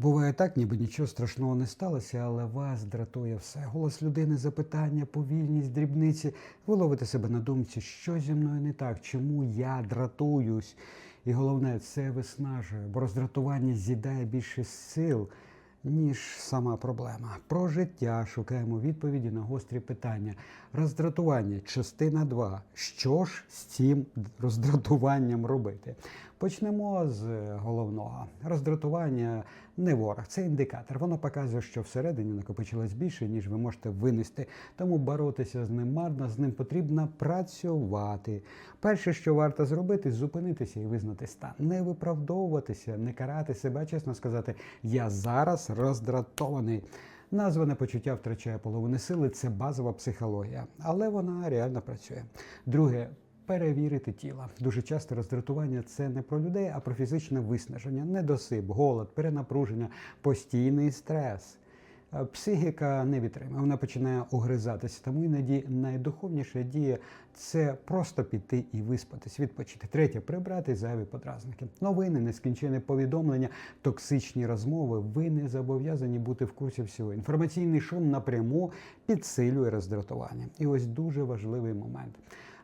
Буває так, ніби нічого страшного не сталося, але вас дратує все. Голос людини, запитання, повільність, дрібниці. Ви ловите себе на думці, що зі мною не так, чому я дратуюсь. І головне, це виснажує, бо роздратування з'їдає більше сил, ніж сама проблема. Про життя шукаємо відповіді на гострі питання. Роздратування, частина 2. Що ж з цим роздратуванням робити? Почнемо з головного. Роздратування не ворог, це індикатор. Воно показує, що всередині накопичилось більше, ніж ви можете винести. Тому боротися з ним марно, з ним потрібно працювати. Перше, що варто зробити, зупинитися і визнати стан. Не виправдовуватися, не карати себе, чесно сказати, я зараз роздратований. Назване почуття втрачає половини сили, це базова психологія, але вона реально працює. Друге. Перевірити тіло. Дуже часто роздратування це не про людей, а про фізичне виснаження, недосип, голод, перенапруження, постійний стрес. Е, Психіка не витримує, вона починає огризатися. Тому іноді найдуховніша дія це просто піти і виспатись, відпочити. Третє прибрати зайві подразники. Новини, нескінченне повідомлення, токсичні розмови. Ви не зобов'язані бути в курсі всього. Інформаційний шум напряму підсилює роздратування. І ось дуже важливий момент.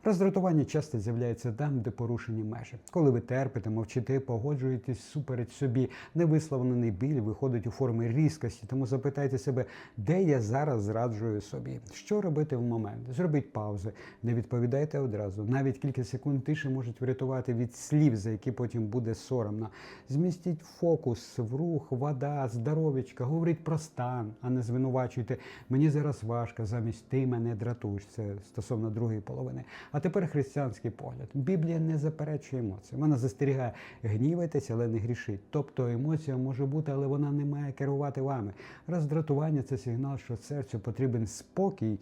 Роздратування часто з'являється там, де порушені межі. Коли ви терпите, мовчите, погоджуєтесь супереч собі, невисловлений біль виходить у формі різкості. Тому запитайте себе, де я зараз зраджую собі. Що робити в момент? Зробіть паузи, не відповідайте одразу. Навіть кілька секунд тиші можуть врятувати від слів, за які потім буде соромно. Змістіть фокус в рух, вода, здоров'ячка, говоріть про стан, а не звинувачуйте. Мені зараз важко, замість ти мене дратуєш. Це стосовно другої половини. А тепер християнський погляд. Біблія не заперечує емоції. Вона застерігає, гнівайтеся, але не грішіть. Тобто емоція може бути, але вона не має керувати вами. Роздратування це сигнал, що серцю потрібен спокій.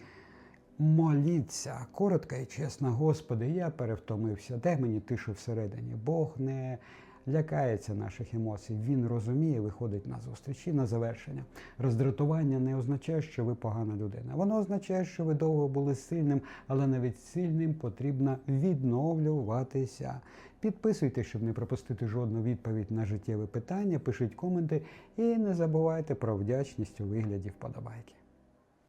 Моліться коротко і чесно, Господи, я перевтомився. Де мені тишу всередині. Бог не лякається наших емоцій. Він розуміє, виходить на зустріч. І на завершення. Роздратування не означає, що ви погана людина. Воно означає, що ви довго були сильним, але навіть сильним потрібно відновлюватися. Підписуйтесь, щоб не пропустити жодну відповідь на життєве питання. Пишіть коменти і не забувайте про вдячність у вигляді вподобайки.